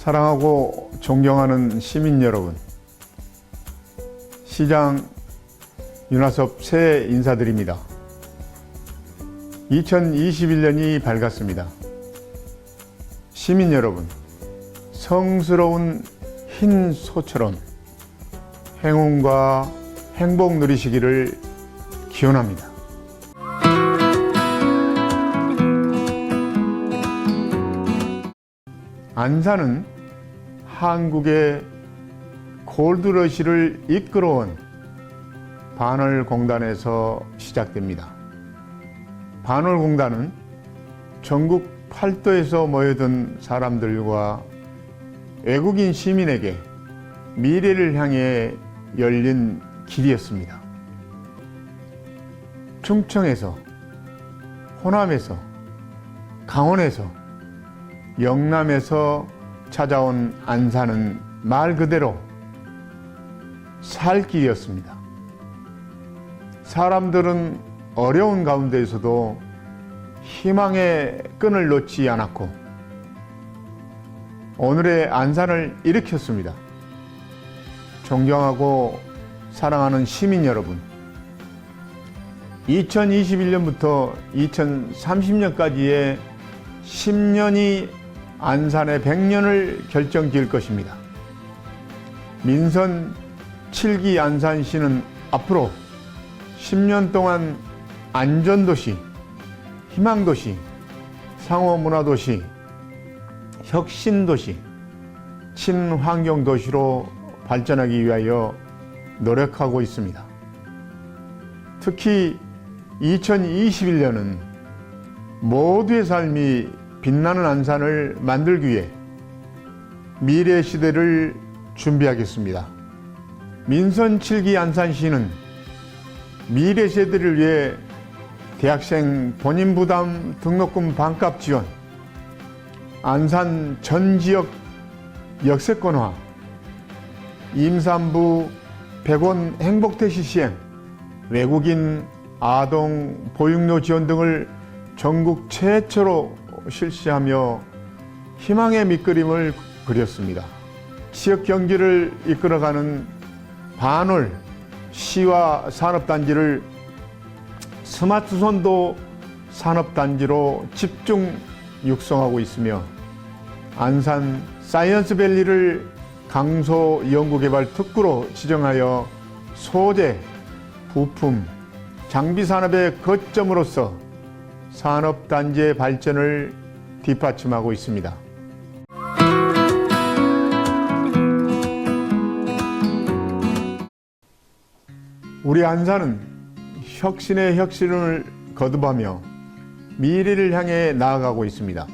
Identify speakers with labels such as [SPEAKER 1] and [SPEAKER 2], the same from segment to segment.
[SPEAKER 1] 사랑하고 존경하는 시민 여러분, 시장 윤하섭 새해 인사드립니다. 2021년이 밝았습니다. 시민 여러분, 성스러운 흰 소처럼 행운과 행복 누리시기를 기원합니다. 안산은 한국의 골드러시를 이끌어온 반월공단에서 시작됩니다. 반월공단은 전국 팔도에서 모여든 사람들과 외국인 시민에게 미래를 향해 열린 길이었습니다. 충청에서, 호남에서, 강원에서, 영남에서 찾아온 안산은 말 그대로 살 길이었습니다. 사람들은 어려운 가운데에서도 희망의 끈을 놓지 않았고 오늘의 안산을 일으켰습니다. 존경하고 사랑하는 시민 여러분, 2021년부터 2030년까지의 10년이 안산의 100년을 결정 지을 것입니다. 민선 7기 안산시는 앞으로 10년 동안 안전도시, 희망도시, 상호문화도시, 혁신도시, 친환경도시로 발전하기 위하여 노력하고 있습니다. 특히 2021년은 모두의 삶이 빛나는 안산을 만들기 위해 미래 시대를 준비하겠습니다. 민선 7기 안산시는 미래 세대를 위해 대학생 본인 부담 등록금 반값 지원, 안산 전 지역 역세권화, 임산부 100원 행복택시 시행, 외국인 아동 보육료 지원 등을 전국 최초로 실시하며 희망의 밑그림을 그렸습니다. 지역 경제를 이끌어가는 반월 시와 산업단지를 스마트선도 산업단지로 집중 육성하고 있으며 안산 사이언스밸리를 강소 연구개발 특구로 지정하여 소재, 부품, 장비 산업의 거점으로서 산업단지의 발전을 뒷받침하고 있습니다. 우리 안산은 혁신의 혁신을 거듭하며 미래를 향해 나아가고 있습니다.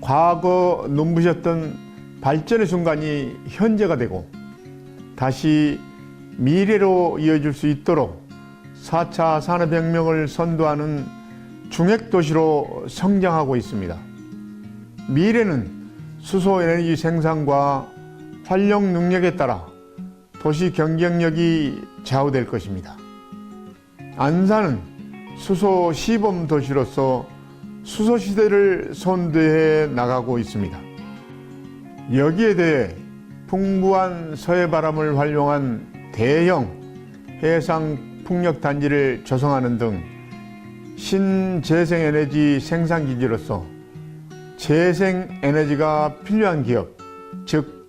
[SPEAKER 1] 과거 눈부셨던 발전의 순간이 현재가 되고 다시 미래로 이어질 수 있도록 4차 산업혁명을 선도하는 중핵도시로 성장하고 있습니다. 미래는 수소 에너지 생산과 활용 능력에 따라 도시 경쟁력이 좌우될 것입니다. 안산은 수소 시범 도시로서 수소 시대를 선도해 나가고 있습니다. 여기에 대해 풍부한 서해 바람을 활용한 대형 해상 풍력 단지를 조성하는 등 신재생 에너지 생산 기지로서 재생 에너지가 필요한 기업, 즉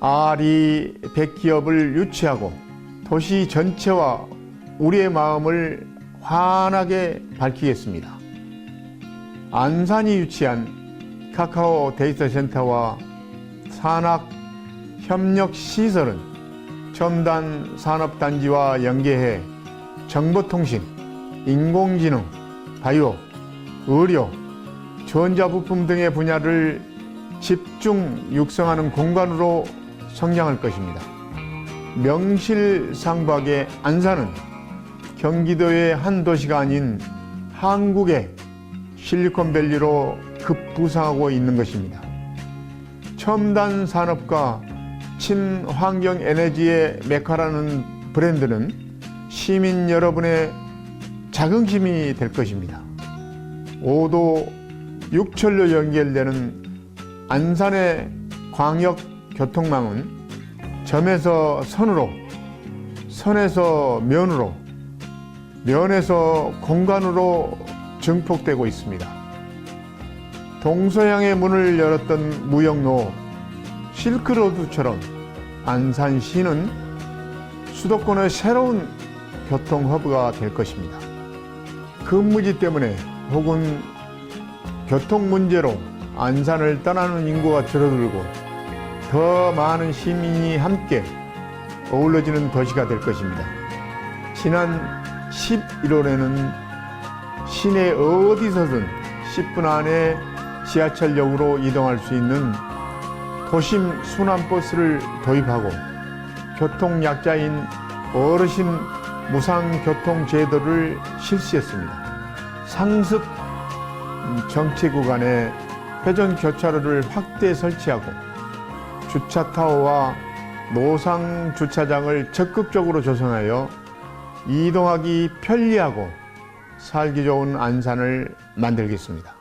[SPEAKER 1] 아리 100기업을 유치하고 도시 전체와 우리의 마음을 환하게 밝히겠습니다. 안산이 유치한 카카오 데이터 센터와 산학 협력 시설은 첨단 산업단지와 연계해 정보통신, 인공지능, 바이오, 의료, 전자부품 등의 분야를 집중 육성하는 공간으로 성장할 것입니다. 명실상부하게 안산은 경기도의 한 도시가 아닌 한국의 실리콘밸리로 급부상하고 있는 것입니다. 첨단 산업과 친환경 에너지의 메카라는 브랜드는 시민 여러분의 자긍심이 될 것입니다. 5도 육철로 연결되는 안산의 광역 교통망은 점에서 선으로, 선에서 면으로, 면에서 공간으로 증폭되고 있습니다. 동서양의 문을 열었던 무역로 실크로드처럼 안산시는 수도권의 새로운 교통 허브가 될 것입니다. 근무지 때문에 혹은 교통 문제로 안산을 떠나는 인구가 줄어들고 더 많은 시민이 함께 어우러지는 도시가 될 것입니다. 지난 11월에는 시내 어디서든 10분 안에 지하철역으로 이동할 수 있는 도심 순환버스를 도입하고 교통약자인 어르신 무상교통제도를 실시했습니다. 상습 정체 구간에 회전 교차로를 확대 설치하고 주차타워와 노상 주차장을 적극적으로 조성하여 이동하기 편리하고 살기 좋은 안산을 만들겠습니다.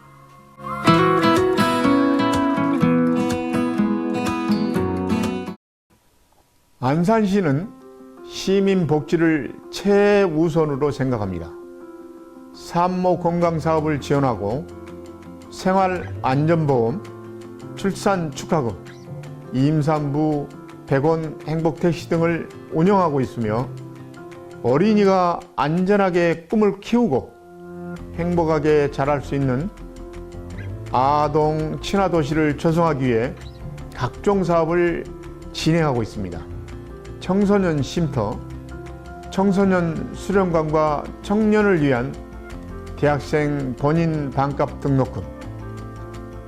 [SPEAKER 1] 안산시는 시민 복지를 최우선으로 생각합니다. 산모 건강 사업을 지원하고 생활 안전보험, 출산 축하금, 임산부 100원 행복 택시 등을 운영하고 있으며 어린이가 안전하게 꿈을 키우고 행복하게 자랄 수 있는 아동 친화 도시를 조성하기 위해 각종 사업을 진행하고 있습니다. 청소년 쉼터, 청소년 수련관과 청년을 위한 대학생 본인 반값 등록금,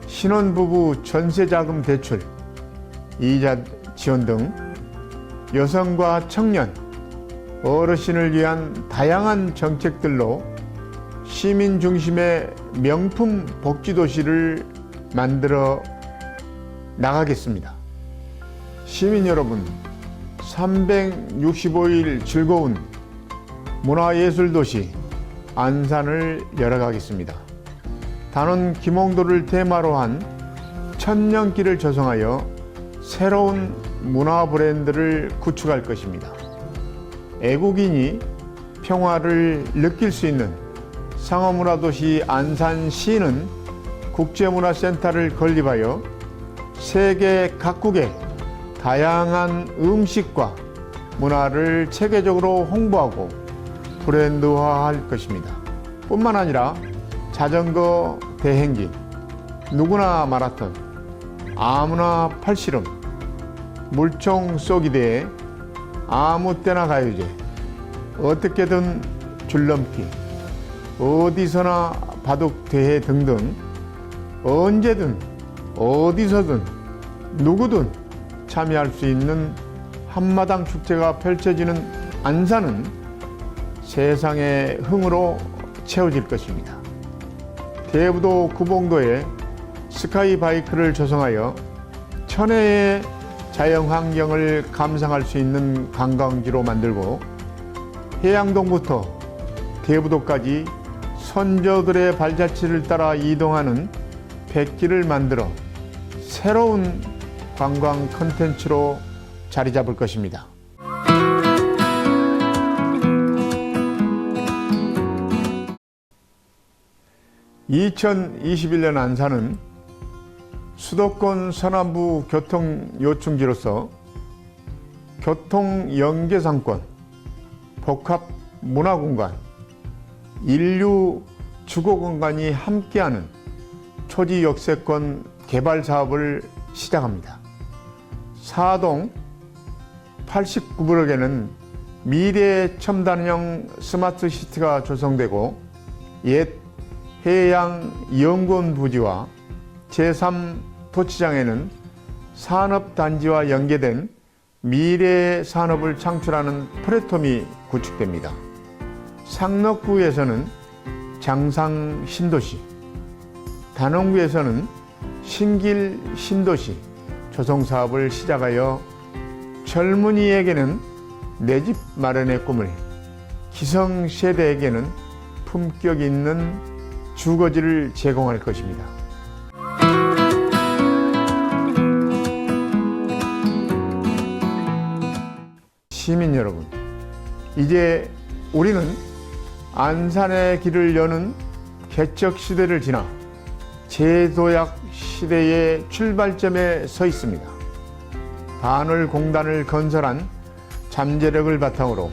[SPEAKER 1] 신혼부부 전세자금 대출, 이자 지원 등 여성과 청년, 어르신을 위한 다양한 정책들로 시민 중심의 명품 복지도시를 만들어 나가겠습니다. 시민 여러분, 365일 즐거운 문화예술도시 안산을 열어가겠습니다. 단원 김홍도를 테마로 한 천년길을 조성하여 새로운 문화 브랜드를 구축할 것입니다. 애국인이 평화를 느낄 수 있는 상어문화도시 안산시는 국제문화센터를 건립하여 세계 각국의 다양한 음식과 문화를 체계적으로 홍보하고 브랜드화할 것입니다. 뿐만 아니라 자전거 대행기, 누구나 마라톤, 아무나 팔씨름, 물총 쏘기 대회, 아무 때나 가요제, 어떻게든 줄넘기, 어디서나 바둑 대회 등등 언제든 어디서든 누구든 참여할 수 있는 한마당 축제가 펼쳐지는 안산은 세상의 흥으로 채워질 것입니다. 대부도 구봉도에 스카이 바이크를 조성하여 천혜의 자연 환경을 감상할 수 있는 관광지로 만들고 해양동부터 대부도까지 선조들의 발자취를 따라 이동하는 백길을 만들어 새로운 관광 컨텐츠로 자리 잡을 것입니다. (2021년) 안산은 수도권 서남부 교통 요충지로서 교통 연계 상권, 복합 문화 공간, 인류 주거 공간이 함께하는 초지 역세권 개발 사업을 시작합니다. 사동 89블럭에는 미래 첨단형 스마트 시티가 조성되고 옛 해양 연구원 부지와 제3 토치장에는 산업단지와 연계된 미래 산업을 창출하는 플랫폼이 구축됩니다. 상록구에서는 장상 신도시, 단원구에서는 신길 신도시 조성 사업을 시작하여 젊은이에게는 내 집 마련의 꿈을, 기성 세대에게는 품격 있는 주거지를 제공할 것입니다. 시민 여러분, 이제 우리는 안산의 길을 여는 개척 시대를 지나 제도약 시대의 출발점에 서 있습니다. 반을 공단을 건설한 잠재력을 바탕으로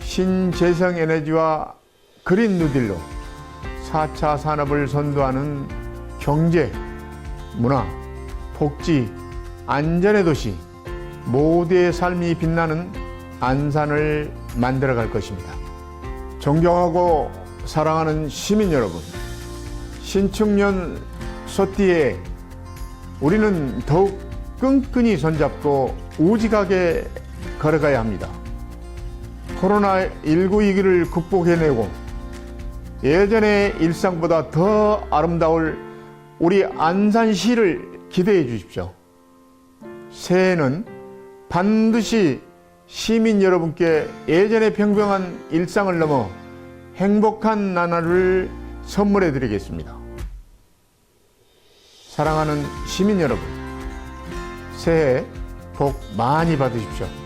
[SPEAKER 1] 신재생 에너지와 그린 뉴딜로 4차 산업을 선도하는 경제, 문화, 복지, 안전의 도시, 모두의 삶이 빛나는 안산을 만들어 갈 것입니다. 존경하고 사랑하는 시민 여러분, 신축년 소띠에 우리는 더욱 끈끈이 손잡고 우직하게 걸어가야 합니다. 코로나19 위기를 극복해내고 예전의 일상보다 더 아름다울 우리 안산시를 기대해 주십시오. 새해는 반드시 시민 여러분께 예전의 평범한 일상을 넘어 행복한 나날을 선물해 드리겠습니다. 사랑하는 시민 여러분, 새해 복 많이 받으십시오.